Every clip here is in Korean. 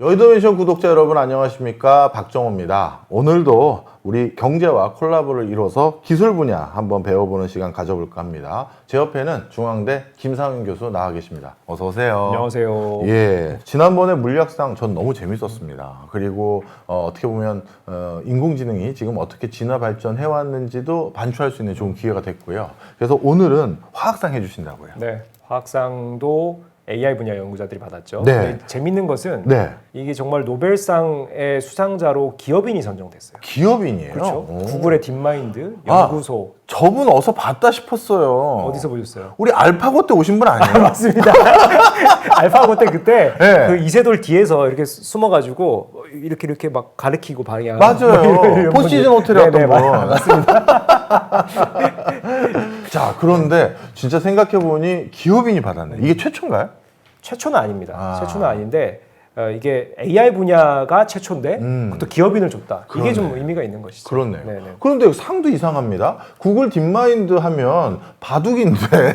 여의도 미션 구독자 여러분 안녕하십니까 박정호입니다 오늘도 우리 경제와 콜라보를 이뤄서 기술 분야 한번 배워보는 시간 가져볼까 합니다 제 옆에는 중앙대 김상윤 교수 나와 계십니다 어서 오세요 안녕하세요. 예, 지난번에 물리학상 전 너무 재밌었습니다. 그리고 어, 떻게 보면 어, 인공지능이 지금 어떻게 진화 발전해 왔는지도 반추할 수 있는 좋은 기회가 됐고요. 그래서 오늘은 화학상 해주신다고요. 네, 화학상도 AI 분야 연구자들이 받았죠. 네. 근데 재밌는 것은 네, 이게 정말 노벨상의 수상자로 기업인이 선정됐어요. 기업인이에요. 그렇죠. 오. 구글의 딥마인드 아. 연구소 저분 어서 봤다 싶었어요. 어디서 보셨어요? 우리 알파고 때 오신 분 아니에요? 맞습니다. 알파고 때 그때 네. 그 이세돌 뒤에서 이렇게 숨어가지고 이렇게 이렇게 막 가르치고 방향 맞아요. 포시즌. 호텔에 네, 왔던 네, 분. 맞- 맞습니다. 자, 그런데 진짜 생각해 보니 기업인이 받았네. 이게 최초인가요? 최초는 아닙니다. 아. 최초는 아닌데 어, 이게 AI 분야가 최초인데 음. 그것도 기업인을 줬다. 이게 좀. 의미가 있는 것이죠. 그렇네요. 네네. 그런데 상도 이상합니다. 구글 딥마인드 하면 바둑인데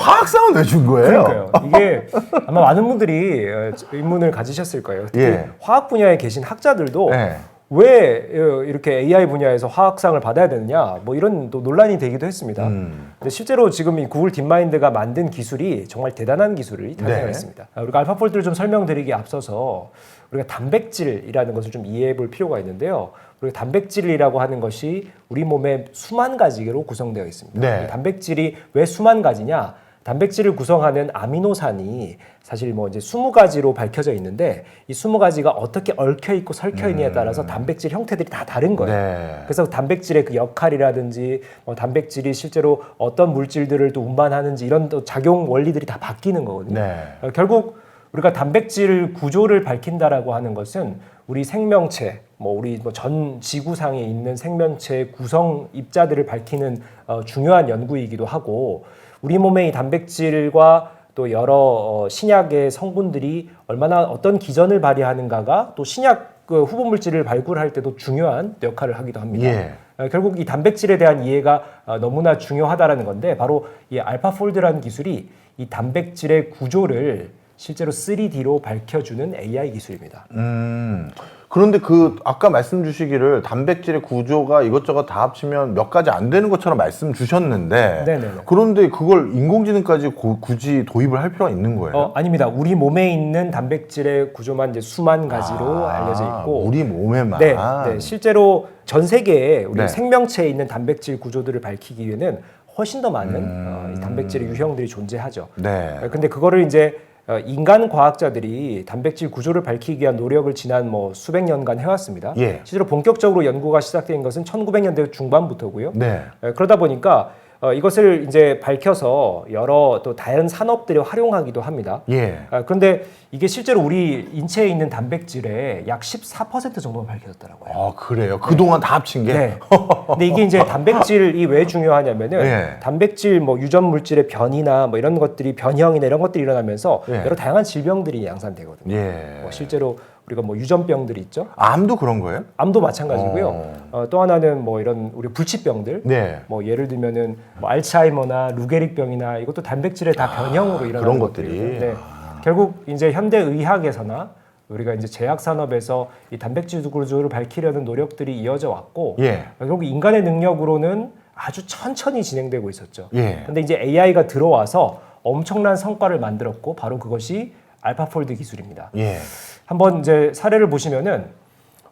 화학상은 왜 준 거예요? 그러니까요. 이게 아마 많은 분들이 어, 의문을 가지셨을 거예요. 특히 예. 화학 분야에 계신 학자들도 네. 왜 어, 이렇게 AI 분야에서 화학상을 받아야 되느냐 뭐 이런 또 논란이 되기도 했습니다. 음. 근데 실제로 지금 이 구글 딥마인드가 만든 기술이 정말 대단한 기술이 탄생했습니다. 네. 우리가 알파폴드를 좀 설명드리기 앞서서 우리가 단백질이라는 것을 좀 이해해 볼 필요가 있는데요. 우리가 단백질이라고 하는 것이 우리 몸에 수만 가지로 구성되어 있습니다. 네. 이 단백질이 왜 수만 가지냐? 단백질을 구성하는 아미노산이 사실 뭐 이제 20가지로 밝혀져 있는데 이 20가지가 어떻게 얽혀 있고 설켜 있느냐에 따라서 단백질 형태들이 다 다른 거예요. 음. 네. 그래서 단백질의 그 역할이라든지 뭐 단백질이 실제로 어떤 물질들을 또 운반하는지 이런 또 작용 원리들이 다 바뀌는 거거든요. 네. 어, 결국 우리가 단백질 구조를 밝힌다라고 하는 것은 우리 생명체, 뭐 우리 뭐 전 지구상에 있는 생명체의 구성 입자들을 밝히는 어, 중요한 연구이기도 하고 우리 몸의 이 단백질과 또 여러 어, 신약의 성분들이 얼마나 어떤 기전을 발휘하는가가 또 신약 그 후보 물질을 발굴할 때도 중요한 역할을 하기도 합니다. 예. 어, 결국 이 단백질에 대한 이해가 어, 너무나 중요하다라는 건데 바로 이 알파폴드라는 기술이 이 단백질의 구조를 실제로 3D로 밝혀주는 AI 기술입니다. 음. 그런데 그 아까 말씀 주시기를 단백질의 구조가 이것저것 다 합치면 몇 가지 안 되는 것처럼 말씀 주셨는데 네네네. 그런데 그걸 인공지능까지 고- 굳이 도입을 할 필요가 있는 거예요? 어, 아닙니다. 우리 몸에 있는 단백질의 구조만 이제 수만 가지로 아, 알려져 있고 우리 몸에만 네, 네, 실제로 전 세계에 우리 네. 생명체에 있는 단백질 구조들을 밝히기 위해는 훨씬 더 많은 음. 어, 이 단백질의 유형들이 존재하죠. 네. 어, 근데 그거를 이제 어, 인간 과학자들이 단백질 구조를 밝히기 위한 노력을 지난 뭐 수백 년간 해왔습니다. 예. 실제로 본격적으로 연구가 시작된 것은 1900년대 중반부터고요. 네. 에, 그러다 보니까 어, 이것을 이제 밝혀서 여러 또 다른 산업들이 활용하기도 합니다. 예. 아, 그런데 이게 실제로 우리 인체에 있는 단백질의 약 14% 정도만 밝혀졌더라고요. 아 그래요. 그 동안 다 합친 게. 네. 근데 이게 이제 단백질이 왜 중요하냐면은 네. 단백질 뭐 유전 물질의 변이나 뭐 이런 것들이 변형이나 이런 것들이 일어나면서 네. 여러 다양한 질병들이 양산되거든요. 예. 뭐 실제로 우리가 뭐 유전병들이 있죠. 암도 그런 거예요? 암도 마찬가지고요. 어. 어, 또 하나는 뭐 이런 우리 불치병들. 네. 뭐 예를 들면은 뭐 알츠하이머나 루게릭병이나 이것도 단백질의 다 변형으로 일어나는 아, 그런. 것들이. 네. 결국 이제 현대 의학에서나 우리가 이제 제약 산업에서 이 단백질 구조를 밝히려는 노력들이 이어져 왔고 예. 결국 인간의 능력으로는 아주 천천히 진행되고 있었죠. 예. 근데 이제 AI가 들어와서 엄청난 성과를 만들었고 바로 그것이 알파폴드 기술입니다. 예. 한번 이제 사례를 보시면은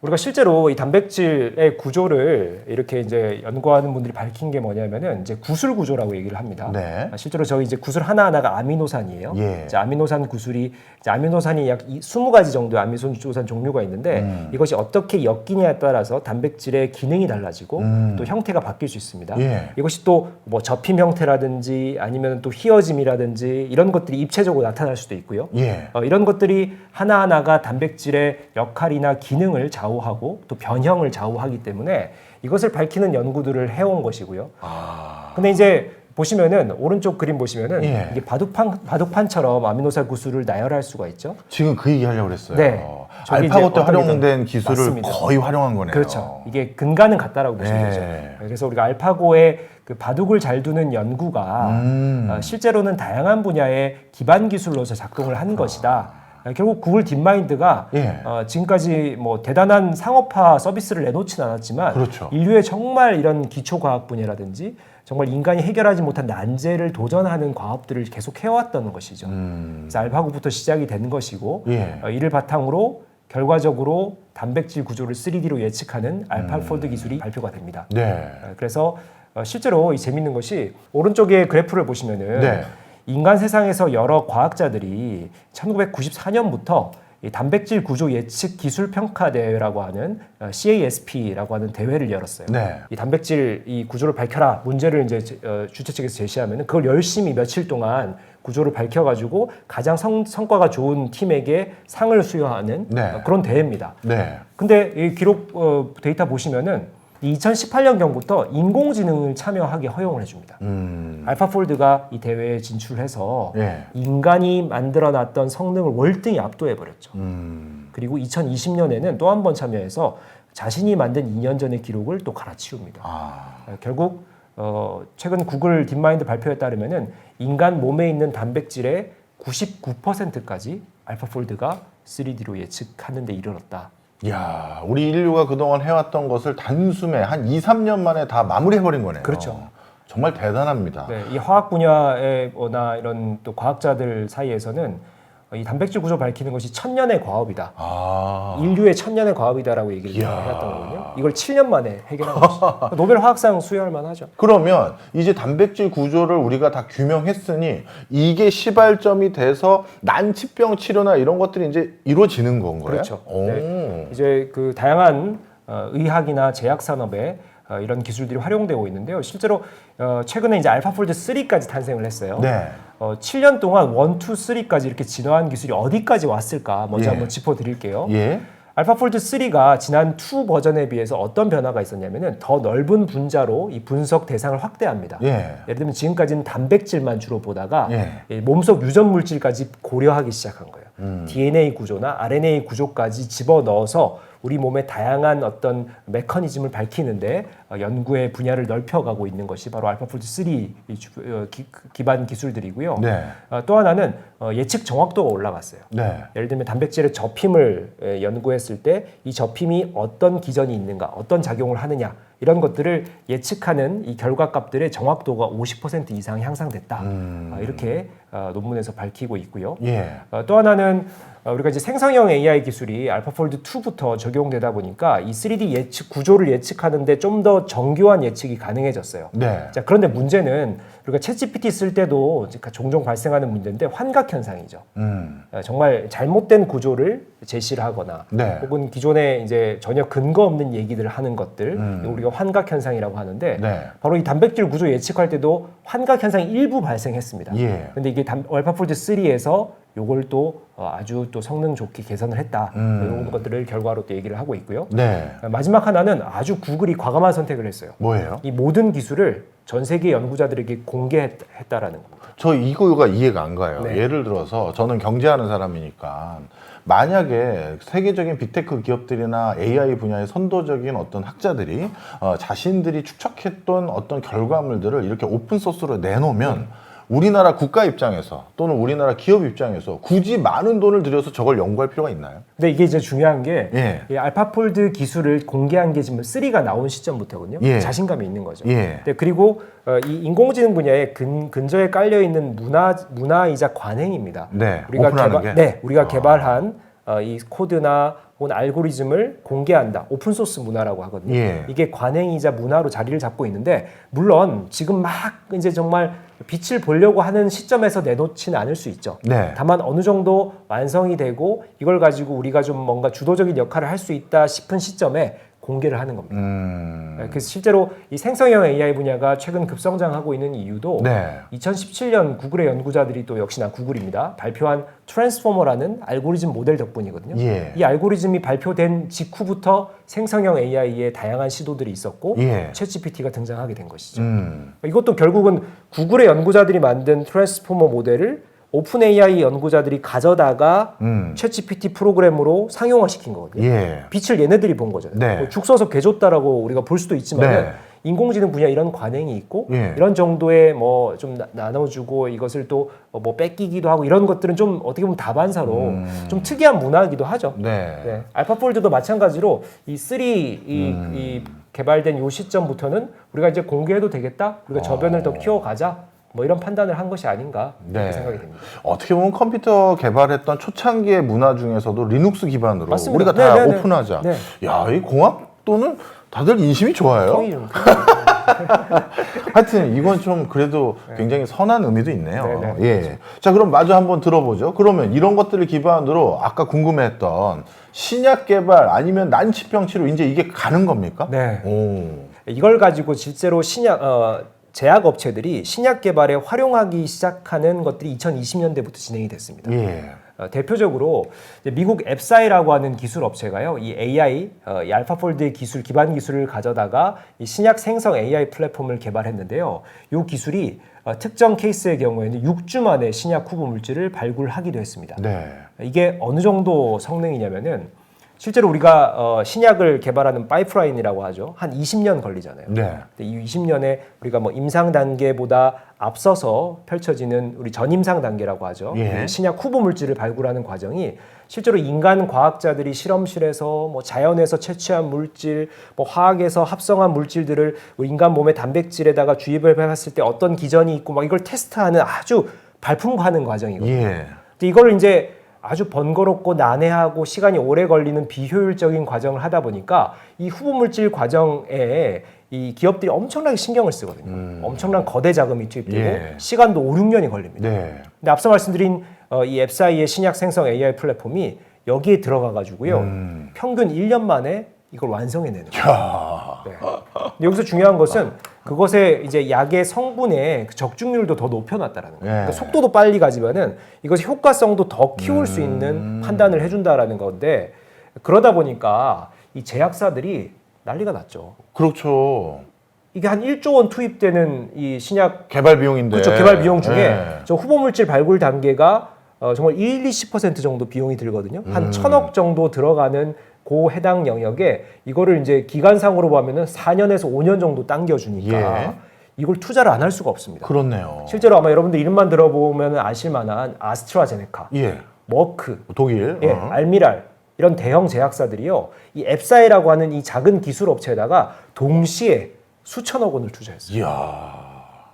우리가 실제로 이 단백질의 구조를 이렇게 이제 연구하는 분들이 밝힌 게 뭐냐면은 이제 구슬 구조라고 얘기를 합니다. 네. 아, 실제로 저희 이제 구슬 하나하나가 아미노산이에요. 예. 이제 아미노산 구슬이 이제 아미노산이 약 이- 20가지 정도의 아미노산 종류가 있는데 음. 이것이 어떻게 엮이냐에 따라서 단백질의 기능이 달라지고 음. 또 형태가 바뀔 수 있습니다. 예. 이것이 또 뭐 접힘 형태라든지 아니면 또 휘어짐이라든지 이런 것들이 입체적으로 나타날 수도 있고요. 예. 어, 이런 것들이 하나하나가 단백질의 역할이나 기능을 좌우 하고 또 변형을 좌우하기 때문에 이것을 밝히는 연구들을 해온 것이고요. 아. 근데 이제 보시면은 오른쪽 그림 보시면은 예. 이게 바둑판 바둑판처럼 아미노산 구슬을 나열할 수가 있죠. 지금 그 얘기 하려고 그랬어요. 네. 저기 알파고 때 활용된 기술을 맞습니다. 거의 활용한 거네요. 그렇죠. 이게 근간은 같다라고 보시면 네. 되죠. 그래서 우리가 알파고의 그 바둑을 잘 두는 연구가 음. 어, 실제로는 다양한 분야의 기반 기술로서 작동을 한 것이다. 아, 결국 구글 딥마인드가 예. 어, 지금까지 뭐 대단한 상업화 서비스를 내놓지는 않았지만 그렇죠. 인류의 정말 이런 기초 과학 분야라든지 정말 인간이 해결하지 못한 난제를 도전하는 과업들을 계속 해왔던 것이죠. 음. 그래서 알파고부터 시작이 된 것이고 예. 어, 이를 바탕으로 결과적으로 단백질 구조를 3D로 예측하는 알파폴드 기술이 발표가 됩니다. 네. 어, 그래서 어, 실제로 이 재밌는 것이 오른쪽에 그래프를 보시면은 네. 인간 세상에서 여러 과학자들이 1994년부터 이 단백질 구조 예측 기술 평가 대회라고 하는 어, CASP라고 하는 대회를 열었어요. 네. 이 단백질 이 구조를 밝혀라 문제를 이제 제- 어, 주최 측에서 제시하면 그걸 열심히 며칠 동안 구조를 밝혀가지고 가장 성, 성과가 좋은 팀에게 상을 수여하는 네. 어, 그런 대회입니다. 네. 근데 이 기록 어, 데이터 보시면은 2018년경부터 인공지능을 참여하게 허용을 해줍니다. 음. 알파폴드가 이 대회에 진출해서 예. 인간이 만들어놨던 성능을 월등히 압도해 버렸죠. 음. 그리고 2020년에는 또 한 번 참여해서 자신이 만든 2년 전의 기록을 또 갈아치웁니다. 아. 어, 결국 어, 최근 구글 딥마인드 발표에 따르면은 인간 몸에 있는 단백질의 99%까지 알파폴드가 3D로 예측하는 데 이르렀다. 야, 우리 인류가 그동안 해왔던 것을 단숨에 한 2, 3년 만에 다 마무리해버린 거네요. 그렇죠. 정말 대단합니다. 네, 이 화학 분야에나 이런 또 과학자들 사이에서는 이 단백질 구조 밝히는 것이 천년의 과업이다. 아. 인류의 천년의 과업이다라고 얘기를 이야. 해왔던 거거든요. 이걸 7년 만에 해결한 것이죠. 노벨 화학상 수여할 만하죠. 그러면 이제 단백질 구조를 우리가 다 규명했으니 이게 시발점이 돼서 난치병 치료나 이런 것들이 이제 이루어지는 건가요? 그렇죠. 오. 이제 그 다양한 어, 의학이나 제약 산업에 어, 이런 기술들이 활용되고 있는데요. 실제로 어, 최근에 이제 알파폴드 3까지 탄생을 했어요. 네. 어, 7년 동안 1, 2, 3까지 이렇게 진화한 기술이 어디까지 왔을까 먼저 예. 한번 짚어드릴게요. 예. 알파폴드 3가 지난 2 버전에 비해서 어떤 변화가 있었냐면은 더 넓은 분자로 이 분석 대상을 확대합니다. 예. 예를 들면 지금까지는 단백질만 주로 보다가 예. 이 몸속 유전 물질까지 고려하기 시작한 거예요. 음. DNA 구조나 RNA 구조까지 집어 넣어서 우리 몸의 다양한 어떤 메커니즘을 밝히는데 어, 연구의 분야를 넓혀가고 있는 것이 바로 알파폴드 3이 주- 어, 기, 기반 기술들이고요. 네. 어, 또 하나는 어, 예측 정확도가 올라갔어요. 네. 예를 들면 단백질의 접힘을 에, 연구했을 때 이 접힘이 어떤 기전이 있는가, 어떤 작용을 하느냐 이런 것들을 예측하는 이 결과값들의 정확도가 50% 이상 향상됐다. 음. 아, 이렇게 어, 논문에서 밝히고 있고요. 예. 어, 또 하나는 어, 우리가 이제 생성형 AI 기술이 알파폴드 2부터 적용되다 보니까 이 3D 예측 구조를 예측하는데 좀 더 정교한 예측이 가능해졌어요. 네. 자 그런데 문제는 우리가 챗GPT 쓸 때도 종종 발생하는 문제인데 환각 현상이죠. 음. 어, 정말 잘못된 구조를 제시를 하거나 네. 혹은 기존에 이제 전혀 근거 없는 얘기들을 하는 것들 음. 우리가 환각 현상이라고 하는데 네. 바로 이 단백질 구조 예측할 때도 환각 현상이 일부 발생했습니다. 예. 근데 이게 단- 알파폴드 3에서 요걸 또 어, 아주 또 성능 좋게 개선을 했다. 음. 이런 것들을 결과로 또 얘기를 하고 있고요. 네. 어, 마지막 하나는 아주 구글이 과감한 선택을 했어요. 뭐예요? 이 모든 기술을 전 세계 연구자들에게 공개했다라는 겁니다. 저 이거가 이해가 안 가요. 네. 예를 들어서 저는 경제하는 사람이니까 만약에 세계적인 빅테크 기업들이나 AI 분야의 선도적인 어떤 학자들이 어, 자신들이 추적했던 어떤 결과물들을 이렇게 오픈 소스로 내놓으면 우리나라 국가 입장에서 또는 우리나라 기업 입장에서 굳이 많은 돈을 들여서 저걸 연구할 필요가 있나요? 근데 이게 이제 중요한 게 예. 이 알파폴드 기술을 공개한 게 지금 3가 나온 시점부터거든요. 예. 자신감이 있는 거죠. 예. 네, 그리고 어, 이 인공지능 분야에 근, 근저에 깔려 있는 문화 문화이자 관행입니다. 네, 우리가 오픈하는 개발, 게? 네, 우리가 아. 개발한 어, 이 코드나 혹은 알고리즘을 공개한다. 오픈 소스 문화라고 하거든요. 예. 이게 관행이자 문화로 자리를 잡고 있는데 물론 지금 막 이제 정말 빛을 보려고 하는 시점에서 내놓지는 않을 수 있죠. 네. 다만 어느 정도 완성이 되고 이걸 가지고 우리가 좀 뭔가 주도적인 역할을 할 수 있다 싶은 시점에 공개를 하는 겁니다. 음. 그래서 실제로 이 생성형 AI 분야가 최근 급성장하고 있는 이유도 네. 2017년 구글의 연구자들이 또 역시나 구글입니다. 발표한 트랜스포머라는 알고리즘 모델 덕분이거든요. 예. 이 알고리즘이 발표된 직후부터 생성형 AI의 다양한 시도들이 있었고 예. 챗GPT가 등장하게 된 것이죠. 음. 이것도 결국은 구글의 연구자들이 만든 트랜스포머 모델을 오픈 AI 연구자들이 가져다가 음. 챗GPT 프로그램으로 상용화시킨 거거든요. 예. 빛을 얘네들이 본 거죠. 네. 뭐죽 써서 개줬다라고 우리가 볼 수도 있지만 네. 인공지능 분야 이런 관행이 있고 예. 이런 정도의 뭐 좀 나눠주고 이것을 또 뭐 뺏기기도 하고 이런 것들은 좀 어떻게 보면 다반사로 음. 좀 특이한 문화이기도 하죠. 네. 네. 알파폴드도 마찬가지로 이 3, 이, 음. 이 개발된 요 시점부터는 우리가 이제 공개해도 되겠다. 우리가 저변을 더 키워가자. 뭐 이런 판단을 한 것이 아닌가. 네. 생각이 됩니다. 어떻게 보면 컴퓨터 개발했던 초창기의 문화 중에서도 리눅스 기반으로 맞습니다. 우리가 네, 다 네, 네. 오픈하자. 네. 야, 이 공학도는 다들 인심이 좋아요. 하여튼 이건 좀 그래도 굉장히 선한 의미도 있네요. 네, 네. 예. 자, 그럼 마저 한번 들어보죠. 그러면 이런 것들을 기반으로 아까 궁금했던 신약 개발 아니면 난치병 치료 이제 이게 가는 겁니까? 네. 오. 이걸 가지고 실제로 신약 어, 제약 업체들이 신약 개발에 활용하기 시작하는 것들이 2020년대부터 진행이 됐습니다. 예. 어, 대표적으로 미국 앱사이라고 하는 기술 업체가요, 이 AI, 어, 이 알파폴드의 기술 기반 기술을 가져다가 이 신약 생성 AI 플랫폼을 개발했는데요. 이 기술이 어, 특정 케이스의 경우에는 6주 만에 신약 후보 물질을 발굴하기도 했습니다. 네. 이게 어느 정도 성능이냐면은 실제로 우리가 어, 신약을 개발하는 파이프라인이라고 하죠. 한 20년 걸리잖아요. 네. 근데 이 20년에 우리가 뭐 임상 단계보다 앞서서 펼쳐지는 우리 전임상 단계라고 하죠. 예. 이 신약 후보 물질을 발굴하는 과정이 실제로 인간 과학자들이 실험실에서 뭐 자연에서 채취한 물질, 뭐 화학에서 합성한 물질들을 뭐 인간 몸의 단백질에다가 주입을 해봤을 때 어떤 기전이 있고 막 이걸 테스트하는 아주 발품화하는 과정이거든요. 예. 근데 이걸 이제 아주 번거롭고 난해하고 시간이 오래 걸리는 비효율적인 과정을 하다 보니까 이 후보 물질 과정에 이 기업들이 엄청나게 신경을 쓰거든요. 엄청난 거대 자금이 투입되고 예. 시간도 5, 6년이 걸립니다. 네. 근데 앞서 말씀드린 어, 이 앱사이의 신약 생성 AI 플랫폼이 여기에 들어가 가지고요. 음. 평균 1년 만에 이걸 완성해내는 거예요. 야. 네. 여기서 중요한 것은 그것의 이제 약의 성분의 그 적중률도 더 높여놨다라는 거예요. 예. 그러니까 속도도 빨리 가지만은 이것이 효과성도 더 키울 수 음. 있는 판단을 해준다라는 건데 그러다 보니까 이 제약사들이 난리가 났죠. 그렇죠. 이게 한 1조 원 투입되는 이 신약 개발 비용인데. 그렇죠 개발 비용 중에 예. 저 후보 물질 발굴 단계가 어, 정말 1, 20% 정도 비용이 들거든요. 음. 한 천억 정도 들어가는 고 해당 영역에 이거를 이제 기간상으로 보면은 4년에서 5년 정도 당겨주니까 예. 이걸 투자를 안 할 수가 없습니다. 그렇네요. 실제로 아마 여러분들 이름만 들어보면 아실 만한 아스트라제네카, 예. 머크, 독일. 예, 어. 알미랄 이런 대형 제약사들이요. 이 앱사이라고 하는 이 작은 기술 업체에다가 동시에 수천억 원을 투자했어요. 이야.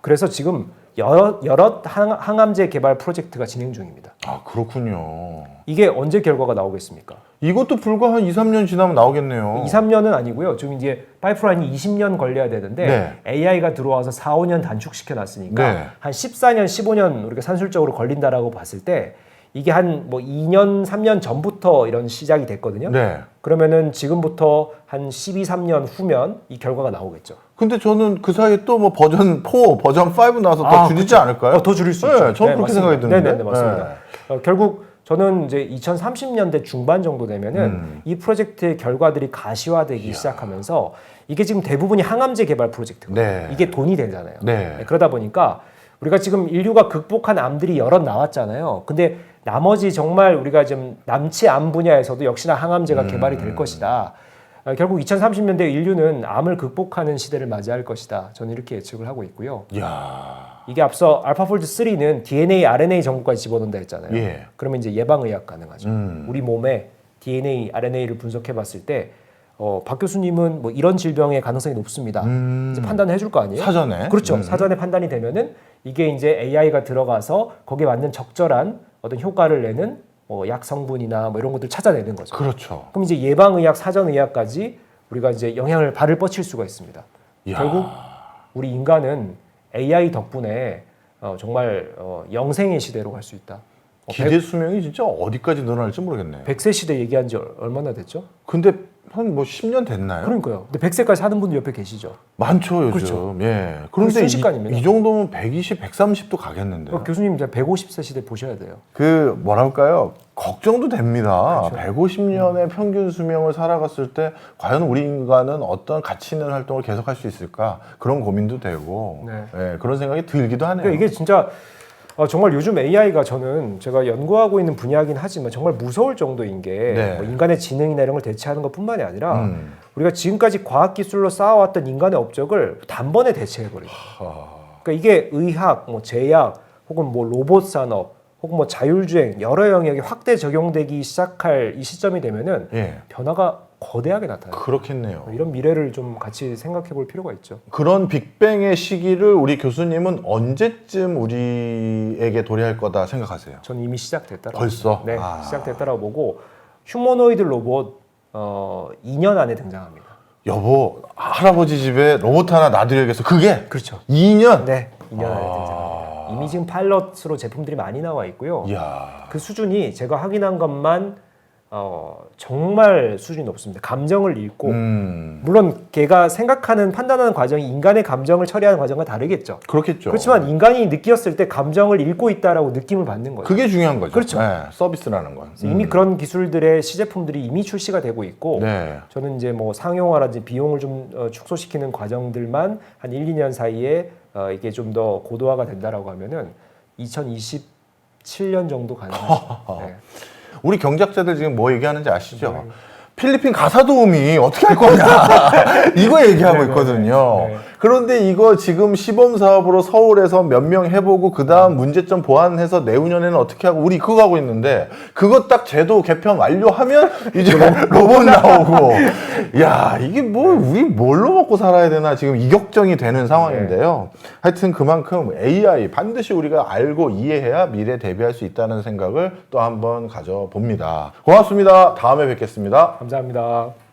그래서 지금 여러 여러 항, 항암제 개발 프로젝트가 진행 중입니다. 아, 그렇군요. 이게 언제 결과가 나오겠습니까? 이것도 불과 한 2, 3년 지나면 나오겠네요. 2, 3년은 아니고요. 지금 이제 파이프라인이 20년 걸려야 되는데 네. AI가 들어와서 4, 5년 단축시켜 놨으니까 네. 한 14년, 15년 우리가 산술적으로 걸린다라고 봤을 때 이게 한 뭐 2년, 3년 전부터 이런 시작이 됐거든요. 네. 그러면은 지금부터 한 12, 3년 후면 이 결과가 나오겠죠. 근데 저는 그 사이에 또 뭐 버전 4, 버전 5 나와서 더 아, 줄이지 그쵸. 않을까요? 어, 더 줄일 수 네, 있죠. 저는 네, 그렇게. 생각이 드는데. 네, 네, 맞습니다. 네. 어, 결국 저는 이제 2030년대 중반 정도 되면은 음. 이 프로젝트의 결과들이 가시화되기 시작하면서 이게 지금 대부분이 항암제 개발 프로젝트거든요. 네. 이게 돈이 되잖아요. 네. 그러다 보니까 우리가 지금 인류가 극복한 암들이 여럿 나왔잖아요. 근데 나머지 정말 우리가 지금 남치 암 분야에서도 역시나 항암제가 개발이 음. 될 것이다. 어, 결국 2030년대 인류는 암을 극복하는 시대를 맞이할 것이다. 저는 이렇게 예측을 하고 있고요. 이야. 이게 앞서 알파폴드 3는 DNA, RNA 정보까지 집어넣는다 했잖아요. 예. 그러면 이제 예방 의학 가능하죠. 음. 우리 몸에 DNA, RNA를 분석해 봤을 때 어, 박 교수님은 뭐 이런 질병의 가능성이 높습니다. 음. 이제 판단해 줄 거 아니에요? 사전에. 그렇죠. 음. 사전에 판단이 되면은 이게 이제 AI가 들어가서 거기에 맞는 적절한 어떤 효과를 내는 뭐 약 성분이나 뭐 이런 것들 찾아내는 거죠. 그렇죠. 그럼 이제 예방의학, 사전의학까지 우리가 이제 영향을 발을 뻗칠 수가 있습니다. 이야. 결국 우리 인간은 AI 덕분에 어, 정말 어, 영생의 시대로 갈 수 있다. 어, 기대 수명이 진짜 어디까지 늘어날지 모르겠네요. 100, 세 시대 얘기한 지 얼- 얼마나 됐죠? 근데 한 뭐 10년 됐나요? 그러니까요. 근데 100세까지 사는 분들 옆에 계시죠. 많죠, 요즘. 그렇죠. 예. 그런데 이, 순식간입니다. 이 정도면 120, 130도 가겠는데. 어, 교수님 이제 150세 시대 보셔야 돼요. 그 뭐랄까요? 걱정도 됩니다. 그렇죠. 150년의 평균 수명을 살아갔을 때 과연 우리 인간은 어떤 가치 있는 활동을 계속할 수 있을까? 그런 고민도 되고 네. 예, 그런 생각이 들기도 하네요. 그러니까 이게 진짜 어, 정말 요즘 AI가 저는 제가 연구하고 있는 분야이긴 하지만 정말 무서울 정도인 게 네. 뭐 인간의 지능이나 이런 걸 대체하는 것뿐만이 아니라 음. 우리가 지금까지 과학 기술로 쌓아왔던 인간의 업적을 단번에 대체해버리죠. 그러니까 이게 의학, 뭐 제약, 혹은 뭐 로봇 산업, 혹은 뭐 자율주행 여러 영역에 확대 적용되기 시작할 이 시점이 되면은 예. 변화가 거대하게 나타나요. 그렇겠네요. 이런 미래를 좀 같이 생각해 볼 필요가 있죠. 그런 빅뱅의 시기를 우리 교수님은 언제쯤 우리에게 도래할 거다 생각하세요? 저는 이미 시작됐다라고 벌써? 네, 아. 시작됐다라고 보고 휴머노이드 로봇 어, 2년 안에 등장합니다. 여보, 할아버지 집에 로봇 하나 놔드려야겠어. 그게 그렇죠. 2년? 네, 2년 안에 아. 등장합니다. 이미 지금 파일럿으로 제품들이 많이 나와 있고요. 이야. 그 수준이 제가 확인한 것만 어, 정말 수준이 높습니다. 감정을 읽고 음, 물론 걔가 생각하는 판단하는 과정이 인간의 감정을 처리하는 과정과 다르겠죠. 그렇겠죠. 그렇지만 인간이 느꼈을 때 감정을 읽고 있다라고 느낌을 받는 거예요. 그게 중요한 거죠. 그렇죠. 네, 서비스라는 건. 그래서 이미 그런 기술들의 시제품들이 이미 출시가 되고 있고 네. 저는 이제 뭐 상용화라든지 비용을 좀 어, 축소시키는 과정들만 한 1, 2년 사이에 어, 이게 좀 더 고도화가 된다라고 하면은 2027년 정도 가능하죠. 네. 우리 경제학자들 지금 뭐 얘기하는지 아시죠? 네. 필리핀 가사 도우미 어떻게 할 거냐 이거 얘기하고 네, 네, 있거든요. 네. 그런데 이거 지금 시범 사업으로 서울에서 몇 명 해보고 그 다음 문제점 보완해서 내후년에는 어떻게 하고 우리 그거 하고 있는데 그거 딱 제도 개편 완료하면 이제 로봇 나오고 야 이게 뭐 우리 뭘로 먹고 살아야 되나 지금 이격정이 되는 상황인데요. 하여튼 그만큼 AI 반드시 우리가 알고 이해해야 미래 대비할 수 있다는 생각을 또 한번 가져봅니다. 고맙습니다. 다음에 뵙겠습니다. 감사합니다.